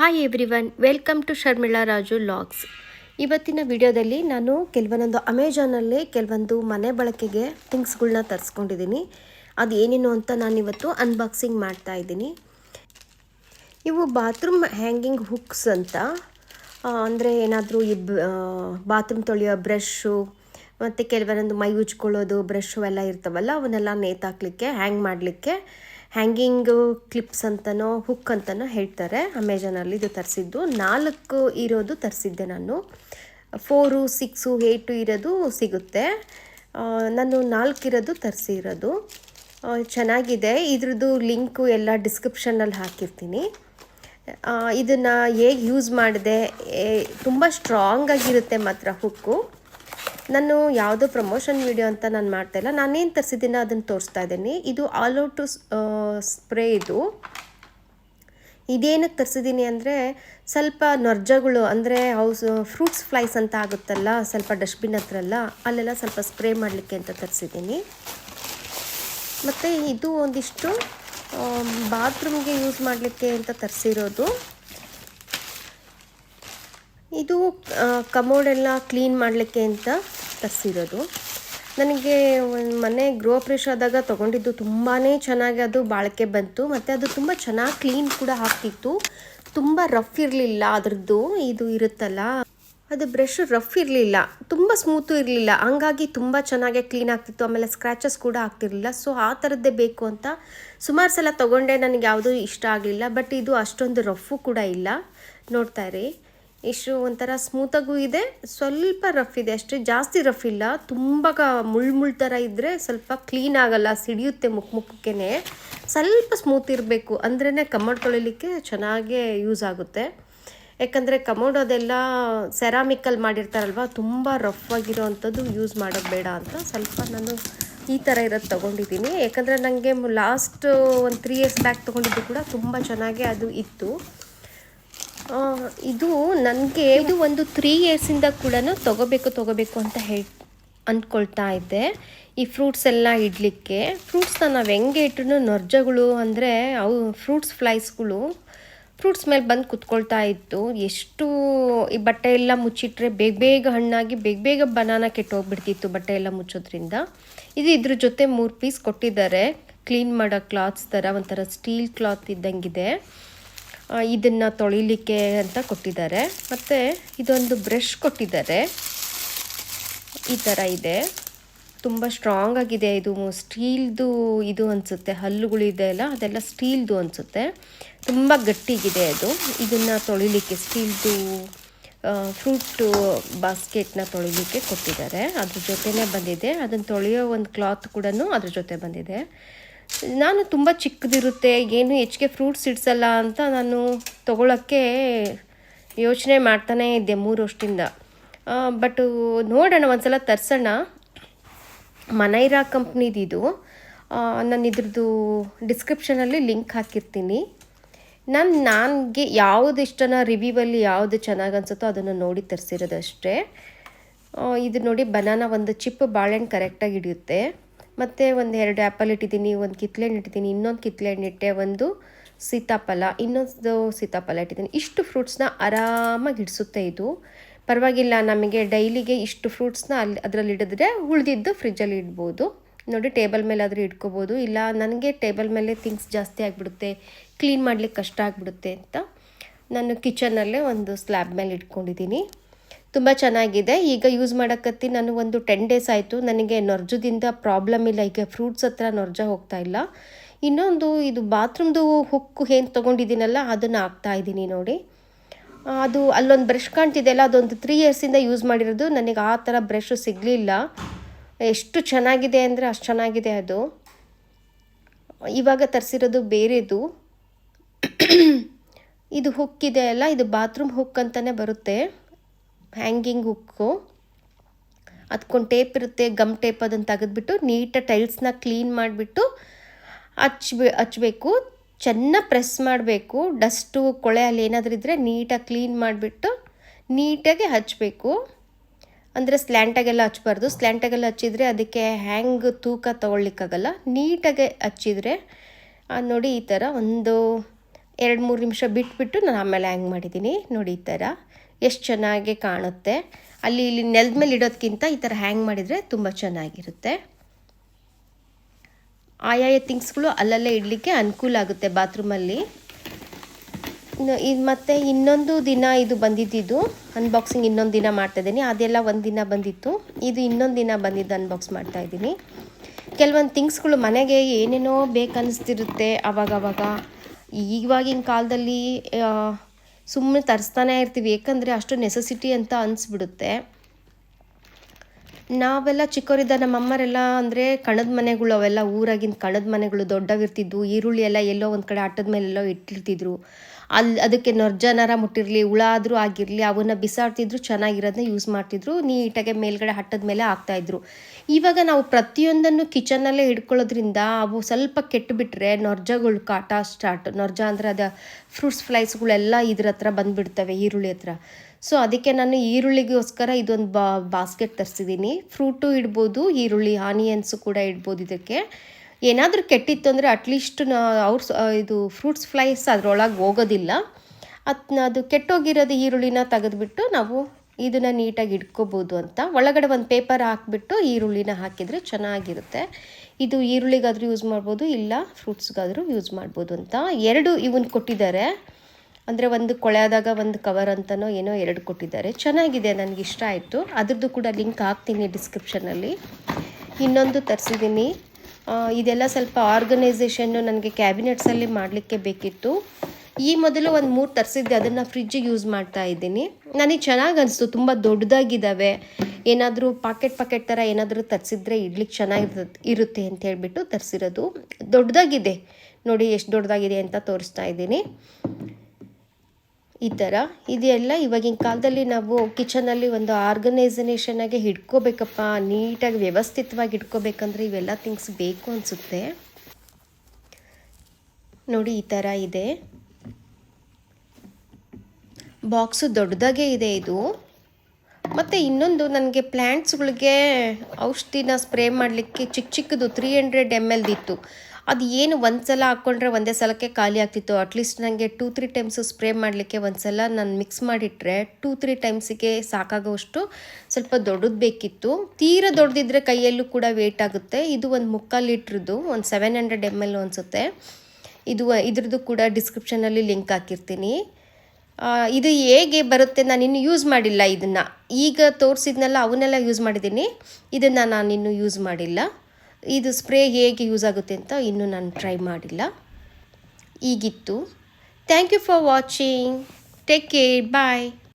Hi everyone welcome to Sharmila Raju logs ಇವತ್ತಿನ ವಿಡಿಯೋದಲ್ಲಿ ನಾನು ಕೆಲವೊಂದೊಂದು ಅಮೆಜಾನಲ್ಲಿ ಕೆಲವೊಂದು ಮನೆ ಬಳಕೆಗೆ ಥಿಂಗ್ಸ್ಗಳನ್ನ ತರಿಸ್ಕೊಂಡಿದ್ದೀನಿ. ಅದು ಏನೇನು ಅಂತ ನಾನು ಇವತ್ತು ಅನ್ಬಾಕ್ಸಿಂಗ್ ಮಾಡ್ತಾ ಇದ್ದೀನಿ. ಇವು ಬಾತ್ರೂಮ್ ಹ್ಯಾಂಗಿಂಗ್ ಹುಕ್ಸ್ ಅಂತ. ಅಂದರೆ ಏನಾದರೂ ಈ ಬಾತ್ರೂಮ್ ತೊಳೆಯೋ ಬ್ರಷ್ಷು ಮತ್ತು ಕೆಲವೊಂದು ಮೈ ಉಜ್ಕೊಳ್ಳೋದು ಬ್ರಷ್ಷು ಎಲ್ಲ ಇರ್ತಾವಲ್ಲ, ಅವನ್ನೆಲ್ಲ ನೇತಾಕ್ಲಿಕ್ಕೆ ಹ್ಯಾಂಗ್ ಮಾಡಲಿಕ್ಕೆ. ಹ್ಯಾಂಗಿಂಗು, ಕ್ಲಿಪ್ಸ್ ಅಂತನೋ, ಹುಕ್ ಅಂತನೋ ಹೇಳ್ತಾರೆ. ಅಮೆಜಾನಲ್ಲಿ ಇದು ತರಿಸಿದ್ದು. ನಾಲ್ಕು ಇರೋದು ತರಿಸಿದ್ದೆ ನಾನು. ಫೋರು ಸಿಕ್ಸು ಏಯ್ಟು ಇರೋದು ಸಿಗುತ್ತೆ. ನಾನು ನಾಲ್ಕು ಇರೋದು ತರಿಸಿರೋದು. ಚೆನ್ನಾಗಿದೆ. ಇದ್ರದ್ದು ಲಿಂಕು ಎಲ್ಲ ಡಿಸ್ಕ್ರಿಪ್ಷನಲ್ಲಿ ಹಾಕಿರ್ತೀನಿ. ಇದನ್ನು ಹೇಗೆ ಯೂಸ್ ಮಾಡಿದೆ ತುಂಬ ಸ್ಟ್ರಾಂಗ್ ಆಗಿರುತ್ತೆ ಮಾತ್ರ ಹುಕ್ಕು. ನಾನು ಯಾವುದೋ ಪ್ರಮೋಷನ್ ವಿಡಿಯೋ ಅಂತ ನಾನು ಮಾಡ್ತಾ ಇಲ್ಲ. ನಾನೇನು ತರಿಸಿದ್ದೀನೋ ಅದನ್ನು ತೋರಿಸ್ತಾ ಇದ್ದೀನಿ. ಇದು ಆಲ್ ಔಟು ಸ್ಪ್ರೇ ಇದು. ಇದೇನಕ್ಕೆ ತರಿಸಿದ್ದೀನಿ ಅಂದರೆ ಸ್ವಲ್ಪ ನೊರ್ಜಗಳು ಅಂದರೆ ಹೌಸ್ ಫ್ರೂಟ್ಸ್ ಫ್ಲೈಸ್ ಅಂತ ಆಗುತ್ತಲ್ಲ, ಸ್ವಲ್ಪ ಡಸ್ಟ್ಬಿನ್ ಹತ್ರ ಎಲ್ಲ, ಅಲ್ಲೆಲ್ಲ ಸ್ವಲ್ಪ ಸ್ಪ್ರೇ ಮಾಡಲಿಕ್ಕೆ ಅಂತ ತರಿಸಿದ್ದೀನಿ ಮತ್ತು ಇದು ಒಂದಿಷ್ಟು ಬಾತ್ರೂಮ್ಗೆ ಯೂಸ್ ಮಾಡಲಿಕ್ಕೆ ಅಂತ ತರಿಸಿರೋದು. ಇದು ಕಮೋಡೆಲ್ಲ ಕ್ಲೀನ್ ಮಾಡಲಿಕ್ಕೆ ಅಂತ ತರಿಸಿರೋದು. ನನಗೆ ಒಂದು ಮನೆ ಗೃಹಪ್ರವೇಶ ಆದಾಗ ತೊಗೊಂಡಿದ್ದು ತುಂಬಾ ಚೆನ್ನಾಗಿ, ಅದು ಬಾಳಿಕೆ ಬಂತು, ಮತ್ತು ಅದು ತುಂಬ ಚೆನ್ನಾಗಿ ಕ್ಲೀನ್ ಕೂಡ ಆಗ್ತಿತ್ತು. ತುಂಬ ರಫ್ ಇರಲಿಲ್ಲ ಅದರದ್ದು, ಇದು ಇರುತ್ತಲ್ಲ. ಅದು ಬ್ರಷ್ ರಫ್ ಇರಲಿಲ್ಲ, ತುಂಬ ಸ್ಮೂತು ಇರಲಿಲ್ಲ. ಹಂಗಾಗಿ ತುಂಬ ಚೆನ್ನಾಗೆ ಕ್ಲೀನ್ ಆಗ್ತಿತ್ತು, ಆಮೇಲೆ ಸ್ಕ್ರ್ಯಾಚಸ್ ಕೂಡ ಆಗ್ತಿರಲಿಲ್ಲ. ಸೊ ಆ ಥರದ್ದೇ ಬೇಕು ಅಂತ ಸುಮಾರು ಸಲ ತೊಗೊಂಡೆ, ನನಗೆ ಯಾವುದೂ ಇಷ್ಟ ಆಗಲಿಲ್ಲ ಬಟ್ ಇದು ಅಷ್ಟೊಂದು ರಫ್ಫು ಕೂಡ ಇಲ್ಲ. ನೋಡ್ತಾ ಇರಿ. ಇಷ್ಟು ಒಂಥರ ಸ್ಮೂತಾಗೂ ಇದೆ. ಸ್ವಲ್ಪ ರಫ್ ಇದೆ. ಅಷ್ಟೇ ಜಾಸ್ತಿ ರಫ್ ಇಲ್ಲ. ತುಂಬ ಮುಳ್ಳು ಮುಳ್ಳು ಥರ ಇದ್ದರೆ ಸ್ವಲ್ಪ ಕ್ಲೀನ್ ಆಗಲ್ಲ, ಸಿಡಿಯುತ್ತೆ ಮುಖ ಮುಖಕ್ಕೇ ಸ್ವಲ್ಪ ಸ್ಮೂತ್ ಇರಬೇಕು. ಅಂದ್ರೇ ಕಮೋಡ್ ತೊಳಿಲಿಕ್ಕೆ ಚೆನ್ನಾಗೇ ಯೂಸ್ ಆಗುತ್ತೆ. ಯಾಕಂದರೆ ಕಮೋಡ್ ಅದೆಲ್ಲ ಸೆರಾಮಿಕಲ್ಲಿ ಮಾಡಿರ್ತಾರಲ್ವ, ತುಂಬ ರಫ್ ಆಗಿರೋ ಅಂಥದ್ದು ಯೂಸ್ ಮಾಡೋದು ಬೇಡ ಅಂತ ಸ್ವಲ್ಪ ನಾನು ಈ ಥರ ಇರೋದು ತೊಗೊಂಡಿದ್ದೀನಿ. ಯಾಕಂದರೆ ನನಗೆ ಲಾಸ್ಟ್ ಒಂದು ತ್ರೀ ಇಯರ್ಸ್ ಬ್ಯಾಕ್ ತೊಗೊಂಡಿದ್ದು ಕೂಡ ತುಂಬ ಚೆನ್ನಾಗೇ ಅದು ಇತ್ತು. ಇದು ನನಗೆ ಇದು ಒಂದು ತ್ರೀ ಇಯರ್ಸಿಂದ ಕೂಡ ತೊಗೋಬೇಕು ತೊಗೋಬೇಕು ಅಂತ ಹೇಳಿ ಅಂದ್ಕೊಳ್ತಾ ಇದ್ದೆ. ಈ ಫ್ರೂಟ್ಸ್ ಎಲ್ಲ ಇಡಲಿಕ್ಕೆ. ಫ್ರೂಟ್ಸ್ನ ನಾವು ಹೆಂಗೆ ಇಟ್ಟರು ನೊರ್ಜಗಳು ಅಂದರೆ ಅವು ಫ್ರೂಟ್ಸ್ ಫ್ಲೈಸ್ಗಳು ಫ್ರೂಟ್ಸ್ ಮೇಲೆ ಬಂದು ಕುತ್ಕೊಳ್ತಾ ಇತ್ತು. ಎಷ್ಟು ಈ ಬಟ್ಟೆ ಎಲ್ಲ ಮುಚ್ಚಿಟ್ರೆ ಬೇಗ ಬೇಗ ಹಣ್ಣಾಗಿ ಬೇಗ ಬೇಗ ಬನಾನ ಕೆಟ್ಟೋಗ್ಬಿಡ್ತಿತ್ತು ಬಟ್ಟೆ ಎಲ್ಲ ಮುಚ್ಚೋದ್ರಿಂದ. ಇದು ಇದ್ರ ಜೊತೆ ಮೂರು ಪೀಸ್ ಕೊಟ್ಟಿದ್ದಾರೆ. ಕ್ಲೀನ್ ಮಾಡೋ ಕ್ಲಾತ್ಸ್ ಥರ ಒಂಥರ ಸ್ಟೀಲ್ ಕ್ಲಾತ್ ಇದ್ದಂಗಿದೆ. ಇದನ್ನು ತೊಳಿಲಿಕ್ಕೆ ಅಂತ ಕೊಟ್ಟಿದ್ದಾರೆ. ಮತ್ತು ಇದೊಂದು ಬ್ರಷ್ ಕೊಟ್ಟಿದ್ದಾರೆ. ಈ ಥರ ಇದೆ. ತುಂಬ ಸ್ಟ್ರಾಂಗ್ ಆಗಿದೆ ಇದು. ಸ್ಟೀಲ್ದು ಇದು ಅನಿಸುತ್ತೆ. ಹಲ್ಲುಗಳಿದೆ ಅಲ್ಲ, ಅದೆಲ್ಲ ಸ್ಟೀಲ್ದು ಅನಿಸುತ್ತೆ. ತುಂಬ ಗಟ್ಟಿಗಿದೆ ಅದು. ಇದನ್ನು ತೊಳಿಲಿಕ್ಕೆ ಸ್ಟೀಲ್ದು ಫ್ರೂಟು ಬಾಸ್ಕೆಟ್ನ ತೊಳಿಲಿಕ್ಕೆ ಕೊಟ್ಟಿದ್ದಾರೆ. ಅದ್ರ ಜೊತೆನೇ ಬಂದಿದೆ. ಅದನ್ನು ತೊಳೆಯೋ ಒಂದು ಕ್ಲಾತ್ ಕೂಡ ಅದ್ರ ಜೊತೆ ಬಂದಿದೆ. ನಾನು ತುಂಬ ಚಿಕ್ಕದಿರುತ್ತೆ, ಏನು ಹೆಚ್ಚಿಗೆ ಫ್ರೂಟ್ಸ್ ಇಡ್ಸಲ್ಲ ಅಂತ ನಾನು ತೊಗೊಳಕ್ಕೆ ಯೋಚನೆ ಮಾಡ್ತಾನೇ ಇದ್ದೆ ಮೂರು ವರ್ಷದಿಂದ. ಬಟ್ ನೋಡೋಣ, ಒಂದ್ಸಲ ತರ್ಸೋಣ. ಮನೈರಾ ಕಂಪ್ನಿದಿದು. ನಾನು ಇದ್ರದ್ದು ಡಿಸ್ಕ್ರಿಪ್ಷನಲ್ಲಿ ಲಿಂಕ್ ಹಾಕಿರ್ತೀನಿ. ನಾನು, ನನಗೆ ಯಾವುದು ಇಷ್ಟನ ರಿವ್ಯೂವಲ್ಲಿ ಯಾವುದು ಚೆನ್ನಾಗಿ ಅನ್ಸುತ್ತೋ ಅದನ್ನು ನೋಡಿ ತರಿಸಿರೋದು ಅಷ್ಟೇ ಇದು ನೋಡಿ ಬನಾನ ಒಂದು ಚಿಪ್ ಬಾಳೆಹಣ್ಣು ಕರೆಕ್ಟಾಗಿ ಹಿಡಿಯುತ್ತೆ. ಮತ್ತು ಒಂದು ಎರಡು ಆ್ಯಪಲ್ ಇಟ್ಟಿದ್ದೀನಿ, ಒಂದು ಕಿತ್ಳೆಹಣ್ಣು ಇಟ್ಟಿದ್ದೀನಿ, ಇನ್ನೊಂದು ಕಿತ್ಳೆಹಣ್ಣು ಇಟ್ಟೆ ಒಂದು ಸೀತಾಫಲ, ಇನ್ನೊಂದು ಸೀತಾಫಲ ಇಟ್ಟಿದ್ದೀನಿ. ಇಷ್ಟು ಫ್ರೂಟ್ಸ್ನ ಆರಾಮಾಗಿ ಇಡಿಸುತ್ತೆ ಇದು. ಪರವಾಗಿಲ್ಲ, ನಮಗೆ ಡೈಲಿಗೆ ಇಷ್ಟು ಫ್ರೂಟ್ಸ್ನ ಅಲ್ಲಿ, ಅದರಲ್ಲಿ ಇಡಿದ್ರೆ ಉಳಿದಿದ್ದು ಫ್ರಿಜ್ಜಲ್ಲಿ ಇಡ್ಬೋದು. ನೋಡಿ ಟೇಬಲ್ ಮೇಲೆ ಆದರೂ ಇಟ್ಕೋಬೋದು ಇಲ್ಲ, ನನಗೆ ಟೇಬಲ್ ಮೇಲೆ ಥಿಂಗ್ಸ್ ಜಾಸ್ತಿ ಆಗಿಬಿಡುತ್ತೆ ಕ್ಲೀನ್ ಮಾಡಲಿಕ್ಕೆ ಕಷ್ಟ ಆಗಿಬಿಡುತ್ತೆ ಅಂತ ನಾನು ಕಿಚನಲ್ಲೇ ಒಂದು ಸ್ಲ್ಯಾಬ್ ಮೇಲೆ ಇಟ್ಕೊಂಡಿದ್ದೀನಿ. ತುಂಬ ಚೆನ್ನಾಗಿದೆ. ಈಗ ಯೂಸ್ ಮಾಡೋಕ್ಕತ್ತಿ ನಾನು ಒಂದು ಟೆನ್ ಡೇಸ್ ಆಯಿತು. ನನಗೆ ನೊರ್ಜದಿಂದ ಪ್ರಾಬ್ಲಮ್ ಇಲ್ಲ. ಈಗ ಫ್ರೂಟ್ಸ್ ಹತ್ರ ನೊರ್ಜ ಹೋಗ್ತಾ ಇಲ್ಲ. ಇನ್ನೊಂದು ಇದು ಬಾತ್ರೂಮ್ದು ಹುಕ್ಕು ಏನು ತೊಗೊಂಡಿದ್ದೀನಲ್ಲ, ಅದನ್ನು ಹಾಕ್ತಾ ಇದ್ದೀನಿ ನೋಡಿ. ಅದು ಅಲ್ಲೊಂದು ಬ್ರಷ್ ಕಾಣ್ತಿದೆಯಲ್ಲ, ಅದೊಂದು ತ್ರೀ ಇಯರ್ಸಿಂದ ಯೂಸ್ ಮಾಡಿರೋದು. ನನಗೆ ಆ ಥರ ಬ್ರಷ್ ಸಿಗಲಿಲ್ಲ. ಎಷ್ಟು ಚೆನ್ನಾಗಿದೆ ಅಂದರೆ ಅಷ್ಟು ಚೆನ್ನಾಗಿದೆ ಅದು. ಇವಾಗ ತರಿಸಿರೋದು ಬೇರೆದು. ಇದು ಹುಕ್ಕಿದೆ ಅಲ್ಲ, ಇದು ಬಾತ್ರೂಮ್ ಹುಕ್ ಅಂತಲೇ ಬರುತ್ತೆ. Hanging hook. ಅದಕ್ಕೊಂದು ಟೇಪ್ ಇರುತ್ತೆ, ಗಮ್ ಟೇಪ್ ಅದನ್ನು ತೆಗೆದ್ಬಿಟ್ಟು ನೀಟಾಗಿ ಟೈಲ್ಸ್ನ ಕ್ಲೀನ್ ಮಾಡಿಬಿಟ್ಟು ಹಚ್ಬೇ, ಹಚ್ಬೇಕು. ಚೆನ್ನಾಗಿ ಪ್ರೆಸ್ ಮಾಡಬೇಕು. ಡಸ್ಟು, ಕೊಳೆ ಅಲ್ಲಿ ಏನಾದರೂ ಇದ್ದರೆ ನೀಟಾಗಿ ಕ್ಲೀನ್ ಮಾಡಿಬಿಟ್ಟು ನೀಟಾಗಿ ಹಚ್ಚಬೇಕು ಅಂದರೆ ಸ್ಲ್ಯಾಂಟಾಗೆಲ್ಲ ಹಚ್ಬಾರ್ದು. ಸ್ಲ್ಯಾಂಟಾಗೆಲ್ಲ ಹಚ್ಚಿದರೆ ಅದಕ್ಕೆ ಹ್ಯಾಂಗ್ ತೂಕ ತೊಗೊಳ್ಲಿಕ್ಕಾಗಲ್ಲ ನೀಟಾಗೆ ಹಚ್ಚಿದರೆ ನೋಡಿ ಈ ಥರ ಒಂದು ಎರಡು ಮೂರು ನಿಮಿಷ ಬಿಟ್ಬಿಟ್ಟು ನಾನು ಆಮೇಲೆ ಹ್ಯಾಂಗ್ ಮಾಡಿದ್ದೀನಿ. ನೋಡಿ ಈ ಥರ. ಎಷ್ಟು ಚೆನ್ನಾಗಿ ಕಾಣುತ್ತೆ. ಅಲ್ಲಿ ಇಲ್ಲಿ ನೆಲದ ಮೇಲೆ ಇಡೋದಕ್ಕಿಂತ ಈ ಥರ ಹ್ಯಾಂಗ್ ಮಾಡಿದರೆ ತುಂಬ ಚೆನ್ನಾಗಿರುತ್ತೆ. ಆಯಾಯ ಥಿಂಗ್ಸ್ಗಳು ಅಲ್ಲಲ್ಲೇ ಇಡಲಿಕ್ಕೆ ಅನುಕೂಲ ಆಗುತ್ತೆ ಬಾತ್ರೂಮಲ್ಲಿ ಇದು ಮತ್ತು ಇನ್ನೊಂದು ದಿನ ಇದು ಬಂದಿದ್ದಿದ್ದು. ಅನ್ಬಾಕ್ಸಿಂಗ್ ಇನ್ನೊಂದು ದಿನ ಮಾಡ್ತಾಯಿದ್ದೀನಿ ಅದೆಲ್ಲ ಒಂದು ದಿನ ಬಂದಿತ್ತು. ಇದು ಇನ್ನೊಂದು ದಿನ ಬಂದಿದ್ದು ಅನ್ಬಾಕ್ಸ್ ಮಾಡ್ತಾಯಿದ್ದೀನಿ ಕೆಲವೊಂದು ಥಿಂಗ್ಸ್ಗಳು ಮನೆಗೆ ಏನೇನೋ ಬೇಕನ್ನಿಸ್ತಿರುತ್ತೆ ಅವಾಗವಾಗ. ಇವಾಗಿನ ಕಾಲದಲ್ಲಿ ಸುಮ್ಮನೆ ತರಿಸ್ತಾನೆ ಇರ್ತೀವಿ. ಏಕೆಂದರೆ ಅಷ್ಟು ನೆಸೆಸಿಟಿ ಅಂತ ಅನಿಸ್ಬಿಡುತ್ತೆ. ನಾವೆಲ್ಲ ಚಿಕ್ಕವರಿದ್ದ ನಮ್ಮ ಅಮ್ಮರೆಲ್ಲ ಅಂದರೆ ಕಣದ ಮನೆಗಳು ಅವೆಲ್ಲ ಊರಾಗಿನ ಕಣದ ಮನೆಗಳು ದೊಡ್ಡವಿರ್ತಿದ್ವು. ಈರುಳ್ಳಿ ಎಲ್ಲ ಎಲ್ಲೋ ಒಂದು ಕಡೆ ಆಟದ ಮೇಲೆಲ್ಲೋ ಇಟ್ಟಿರ್ತಿದ್ರು. ಅಲ್ಲಿ ಅದಕ್ಕೆ ನೊರ್ಜನಾರ ಮುಟ್ಟಿರಲಿ, ಹುಳ ಆದರೂ ಆಗಿರಲಿ, ಅವನ್ನ ಬಿಸಾಡ್ತಿದ್ರು ಚೆನ್ನಾಗಿರೋದನ್ನ ಯೂಸ್ ಮಾಡ್ತಿದ್ರು, ನೀಟಾಗೆ ಮೇಲ್ಗಡೆ ಹಟ್ಟದ ಮೇಲೆ ಹಾಕ್ತಾಯಿದ್ರು ಇವಾಗ ನಾವು ಪ್ರತಿಯೊಂದನ್ನು ಕಿಚನಲ್ಲೇ ಹಿಡ್ಕೊಳ್ಳೋದ್ರಿಂದ ಅವು ಸ್ವಲ್ಪ ಕೆಟ್ಟುಬಿಟ್ರೆ ನೊರ್ಜಗಳು ಕಾಟ ಸ್ಟಾರ್ಟ್ ನೊರ್ಜ ಅಂದರೆ ಅದು ಫ್ರೂಟ್ಸ್ ಫ್ಲೈಸ್ಗಳೆಲ್ಲ ಇದ್ರ ಹತ್ರ ಬಂದುಬಿಡ್ತವೆ, ಈರುಳ್ಳಿ ಹತ್ರ. ಸೊ ಅದಕ್ಕೆ ನಾನು ಈರುಳ್ಳಿಗೋಸ್ಕರ ಇದೊಂದು ಬಾಸ್ಕೆಟ್ ತರಿಸಿದ್ದೀನಿ ಫ್ರೂಟು ಇಡ್ಬೋದು, ಈರುಳ್ಳಿ ಆನಿಯನ್ಸು ಕೂಡ ಇಡ್ಬೋದು ಇದಕ್ಕೆ. ಏನಾದರೂ ಕೆಟ್ಟಿತ್ತು ಅಂದರೆ ಅಟ್ಲೀಸ್ಟ್ ನಾ ಅವ್ರ ಇದು ಫ್ರೂಟ್ಸ್ ಫ್ಲೈಸ್ ಅದರೊಳಗೆ ಹೋಗೋದಿಲ್ಲ. ಅದನ್ನ ಅದು ಕೆಟ್ಟೋಗಿರೋದು ಈರುಳ್ಳಿನ ತೆಗೆದುಬಿಟ್ಟು ನಾವು ಇದನ್ನು ನೀಟಾಗಿ ಇಟ್ಕೋಬೋದು ಅಂತ. ಒಳಗಡೆ ಒಂದು ಪೇಪರ್ ಹಾಕಿಬಿಟ್ಟು ಈರುಳ್ಳಿನ ಹಾಕಿದರೆ ಚೆನ್ನಾಗಿರುತ್ತೆ. ಇದು ಈರುಳ್ಳಿಗಾದರೂ ಯೂಸ್ ಮಾಡ್ಬೋದು, ಇಲ್ಲ ಫ್ರೂಟ್ಸ್ಗಾದರೂ ಯೂಸ್ ಮಾಡ್ಬೋದು ಅಂತ. ಎರಡು ಇವನ್ ಕೊಟ್ಟಿದ್ದಾರೆ. ಅಂದರೆ ಒಂದು ಕೊಳೆಯಾದಾಗ ಒಂದು ಕವರ್ ಅಂತನೋ ಏನೋ ಎರಡು ಕೊಟ್ಟಿದ್ದಾರೆ. ಚೆನ್ನಾಗಿದೆ ನನಗೆ ಇಷ್ಟ ಆಯಿತು. ಅದ್ರದ್ದು ಕೂಡ ಲಿಂಕ್ ಹಾಕ್ತೀನಿ ಡಿಸ್ಕ್ರಿಪ್ಷನಲ್ಲಿ ಇನ್ನೊಂದು ತರಿಸಿದ್ದೀನಿ ಇದೆಲ್ಲ ಸ್ವಲ್ಪ ಆರ್ಗನೈಸೇಷನ್ನು ನನಗೆ ಕ್ಯಾಬಿನೆಟ್ಸಲ್ಲಿ ಮಾಡಲಿಕ್ಕೆ ಬೇಕಿತ್ತು. ಈ ಮೊದಲು ಒಂದು ಮೂರು ತರಿಸಿದ್ದೆ, ಅದನ್ನು ಫ್ರಿಜ್ಜಿಗೆ ಯೂಸ್ ಮಾಡ್ತಾ ಇದ್ದೀನಿ. ನನಗೆ ಚೆನ್ನಾಗಿ ಅನಿಸ್ತು, ತುಂಬ ದೊಡ್ಡದಾಗಿದ್ದಾವೆ ಏನಾದರೂ ಪಾಕೆಟ್ ಪಾಕೆಟ್ ಥರ ಏನಾದರೂ ತರಿಸಿದ್ರೆ ಇಡ್ಲಿಕ್ಕೆ ಚೆನ್ನಾಗಿರುತ್ತೆ ಇರುತ್ತೆ ಅಂತ ಹೇಳ್ಬಿಟ್ಟು ತರಿಸಿರೋದು. ದೊಡ್ಡದಾಗಿದೆ. ನೋಡಿ ಎಷ್ಟು ದೊಡ್ಡದಾಗಿದೆ ಅಂತ ತೋರಿಸ್ತಾ ಇದ್ದೀನಿ. ಈ ಥರ ಇದೆಲ್ಲ ಇವಾಗಿನ ಕಾಲದಲ್ಲಿ ನಾವು ಕಿಚನಲ್ಲಿ ಒಂದು ಆರ್ಗನೈಸನೇಷನಾಗೆ ಹಿಡ್ಕೋಬೇಕಪ್ಪ ನೀಟಾಗಿ ವ್ಯವಸ್ಥಿತವಾಗಿ ಇಟ್ಕೋಬೇಕಂದ್ರೆ ಇವೆಲ್ಲ ಥಿಂಗ್ಸ್ ಬೇಕು ಅನಿಸುತ್ತೆ. ನೋಡಿ, ಈ ಥರ ಇದೆ. ಬಾಕ್ಸು ದೊಡ್ಡದಾಗೆ ಇದೆ ಇದು. ಮತ್ತು ಇನ್ನೊಂದು ನನಗೆ ಪ್ಲ್ಯಾಂಟ್ಸ್ಗಳಿಗೆ ಔಷಧಿನ ಸ್ಪ್ರೇ ಮಾಡಲಿಕ್ಕೆ ಚಿಕ್ಕ ಚಿಕ್ಕದು ತ್ರೀ ಹಂಡ್ರೆಡ್ ಎಂ ಎಲ್ದಿತ್ತು ಅದು ಏನು ಒಂದು ಸಲ ಹಾಕ್ಕೊಂಡ್ರೆ ಒಂದೇ ಸಲಕ್ಕೆ ಖಾಲಿ ಆಗ್ತಿತ್ತು. ಅಟ್ಲೀಸ್ಟ್ ನನಗೆ ಟೂ ತ್ರೀ ಟೈಮ್ಸು ಸ್ಪ್ರೇ ಮಾಡಲಿಕ್ಕೆ ಒಂದು ಸಲ ನಾನು ಮಿಕ್ಸ್ ಮಾಡಿಟ್ರೆ ಟೂ ತ್ರೀ ಟೈಮ್ಸಿಗೆ ಸಾಕಾಗೋಷ್ಟು ಸ್ವಲ್ಪ ದೊಡ್ಡದು ಬೇಕಿತ್ತು. ತೀರಾ ದೊಡ್ಡದಿದ್ರೆ ಕೈಯಲ್ಲೂ ಕೂಡ ವೇಟ್ ಆಗುತ್ತೆ. ಇದು ಒಂದು ಮುಕ್ಕಾಲು ಲೀಟ್ರದ್ದು, ಒಂದು ಸೆವೆನ್ ಹಂಡ್ರೆಡ್ ಎಂ ಎಲ್ ಅನಿಸುತ್ತೆ. ಇದು, ಇದ್ರದ್ದು ಕೂಡ ಡಿಸ್ಕ್ರಿಪ್ಷನಲ್ಲಿ ಲಿಂಕ್ ಹಾಕಿರ್ತೀನಿ. ಇದು ಹೇಗೆ ಬರುತ್ತೆ ನಾನು ಇನ್ನು ಯೂಸ್ ಮಾಡಿಲ್ಲ ಇದನ್ನು. ಈಗ ತೋರಿಸಿದ್ನೆಲ್ಲ, ಅವನ್ನೆಲ್ಲ ಯೂಸ್ ಮಾಡಿದ್ದೀನಿ. ಇದನ್ನು ನಾನು ಇನ್ನೂ ಯೂಸ್ ಮಾಡಿಲ್ಲ. ಇದು ಸ್ಪ್ರೇ ಹೇಗೆ ಯೂಸ್ ಆಗುತ್ತೆ ಅಂತ ಇನ್ನೂ ನಾನು ಟ್ರೈ ಮಾಡಿಲ್ಲ. ಈಗಿತ್ತು. Thank you for watching take care bye